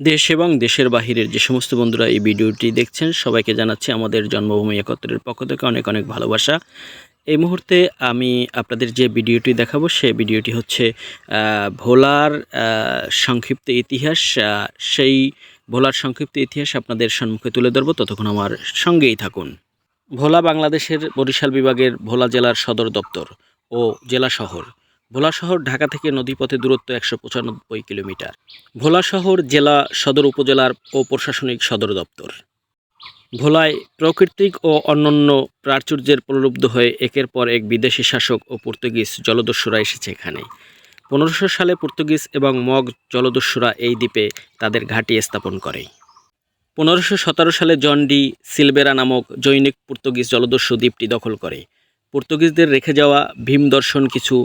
দেশ এবং দেশের বাহিরের যে সমস্ত বন্ধুরা এই ভিডিওটি দেখছেন, সবাইকে জানাচ্ছি আমাদের জন্মভূমি একত্রের পক্ষ থেকে অনেক অনেক ভালোবাসা। এই মুহূর্তে আমি আপনাদের যে ভিডিওটি দেখাবো সে ভিডিওটি হচ্ছে ভোলার সংক্ষিপ্ত ইতিহাস। সেই ভোলার সংক্ষিপ্ত ইতিহাস আপনাদের সম্মুখে তুলে ধরবো, ততক্ষণ আমার সঙ্গেই থাকুন। ভোলা বাংলাদেশের বরিশাল বিভাগের ভোলা জেলার সদর দপ্তর ও জেলা শহর। ভোলা শহর ঢাকা থেকে নদীপথে দূরত্ব একশো পঁচানব্বই কিলোমিটার। ভোলা শহর জেলা সদর উপজেলার ও প্রশাসনিক সদর দপ্তর। ভোলায় প্রাকৃতিক ও অন্যান্য প্রাচুর্যের প্রলুব্ধ হয়ে একের পর এক বিদেশি শাসক ও পর্তুগিজ জলদস্যুরা এসেছে এখানে। পনেরোশো সালে পর্তুগিজ এবং মগ জলদস্যুরা এই দ্বীপে তাদের ঘাঁটি স্থাপন করে। পনেরোশো সতেরো সালে জন ডি সিলবেরা নামক জৈনিক পর্তুগিজ জলদস্যু দ্বীপটি দখল করে। পর্তুগিজদের রেখে যাওয়া ভীম দর্শন কিছু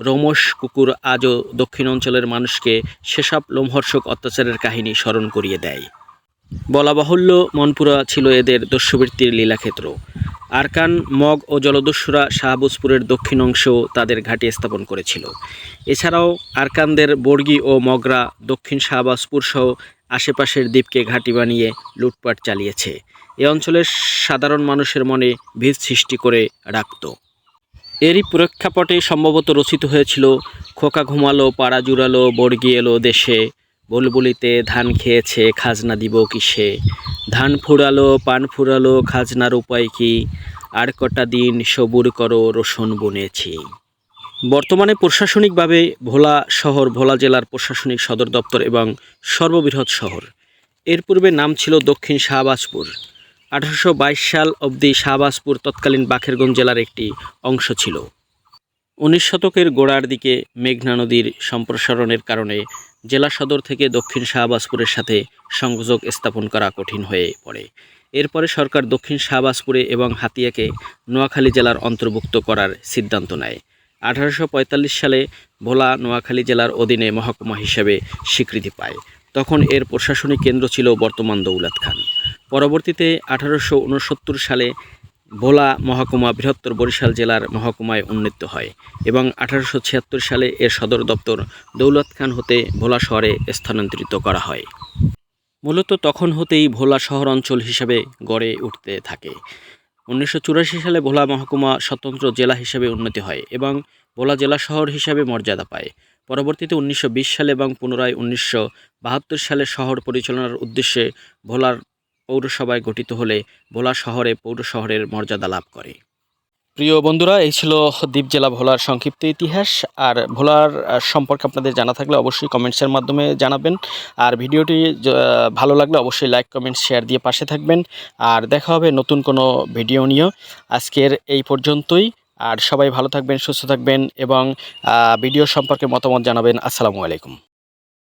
রোমশ কুকুর আজও দক্ষিণ অঞ্চলের মানুষকে সেসব লোমহর্ষক অত্যাচারের কাহিনী স্মরণ করিয়ে দেয়। বলা বাহুল্য, মনপুরা ছিল এদের দস্যুবৃত্তির লীলাক্ষেত্র। আরকান, মগ ও জলদস্যুরা শাহবুজপুরের দক্ষিণ অংশেও তাদের ঘাঁটি স্থাপন করেছিল। এছাড়াও আরকানদের বর্গী ও মগরা দক্ষিণ শাহবাজপুর সহ আশেপাশের দ্বীপকে ঘাঁটি বানিয়ে লুটপাট চালিয়েছে। এ অঞ্চলের সাধারণ মানুষের মনে ভীত সৃষ্টি করে রাখত। এরই প্রেক্ষাপটে সম্ভবত রচিত হয়েছিল, খোকা ঘুমালো, পাড়া জুড়ালো, বর্গি এলো দেশে, বুলবুলিতে ধান খেয়েছে, খাজনা দিব কিসে? ধান ফুরালো, পান ফুরালো, খাজনার উপায় কি? আর কটা দিন সবুর করো রসুন বুনেছি। বর্তমানে প্রশাসনিকভাবে ভোলা শহর, ভোলা জেলার প্রশাসনিক সদর দপ্তর এবং সর্ববৃহৎ শহর। এর পূর্বে নাম ছিল দক্ষিণ শাহবাজপুর। আঠারোশো বাইশ সাল অবধি শাহবাজপুর তৎকালীন বাখেরগঞ্জ জেলার একটি অংশ ছিল। উনিশ শতকের গোড়ার দিকে মেঘনা নদীর সম্প্রসারণের কারণে জেলা সদর থেকে দক্ষিণ শাহবাজপুরের সাথে সংযোগ স্থাপন করা কঠিন হয়ে পড়ে। এরপরে সরকার দক্ষিণ শাহবাজপুরে এবং হাতিয়াকে নোয়াখালী জেলার অন্তর্ভুক্ত করার সিদ্ধান্ত নেয়। আঠারোশো পঁয়তাল্লিশ সালে ভোলা নোয়াখালী জেলার অধীনে মহকুমা হিসেবে স্বীকৃতি পায়। তখন এর প্রশাসনিক কেন্দ্র ছিল বর্তমান দৌলত খান। পরবর্তীতে আঠারোশো উনসত্তর সালে ভোলা মহকুমা বৃহত্তর বরিশাল জেলার মহকুমায় উন্নীত হয় এবং আঠারোশো ছিয়াত্তর সালে এর সদর দপ্তর দৌলত খান হতে ভোলা শহরে স্থানান্তরিত করা হয়। মূলত তখন হতেই ভোলা শহর অঞ্চল হিসেবে গড়ে উঠতে থাকে। উনিশশো চুরাশি সালে ভোলা মহকুমা স্বতন্ত্র জেলা হিসেবে উন্নতি হয় এবং ভোলা জেলা শহর হিসাবে মর্যাদা পায়। পরবর্তীতে উনিশশো বিশ সালে এবং পুনরায় উনিশশো বাহাত্তর সালে শহর পরিচালনার উদ্দেশ্যে ভোলার পৌরসভায় গঠিত হলে ভোলা শহরে পৌর শহরের মর্যাদা লাভ করে। প্রিয় বন্ধুরা, এই ছিল দ্বীপ জেলা ভোলার সংক্ষিপ্ত ইতিহাস। আর ভোলার সম্পর্কে আপনাদের জানা থাকলে অবশ্যই কমেন্টসের মাধ্যমে জানাবেন। আর ভিডিওটি ভালো লাগলে অবশ্যই লাইক কমেন্ট শেয়ার দিয়ে পাশে থাকবেন। আর দেখা হবে নতুন কোনো ভিডিও নিয়েও আজকের এই পর্যন্তই। আর সবাই ভালো থাকবেন, সুস্থ থাকবেন এবং ভিডিও সম্পর্কে মতামত জানাবেন। আসসালামু আলাইকুম।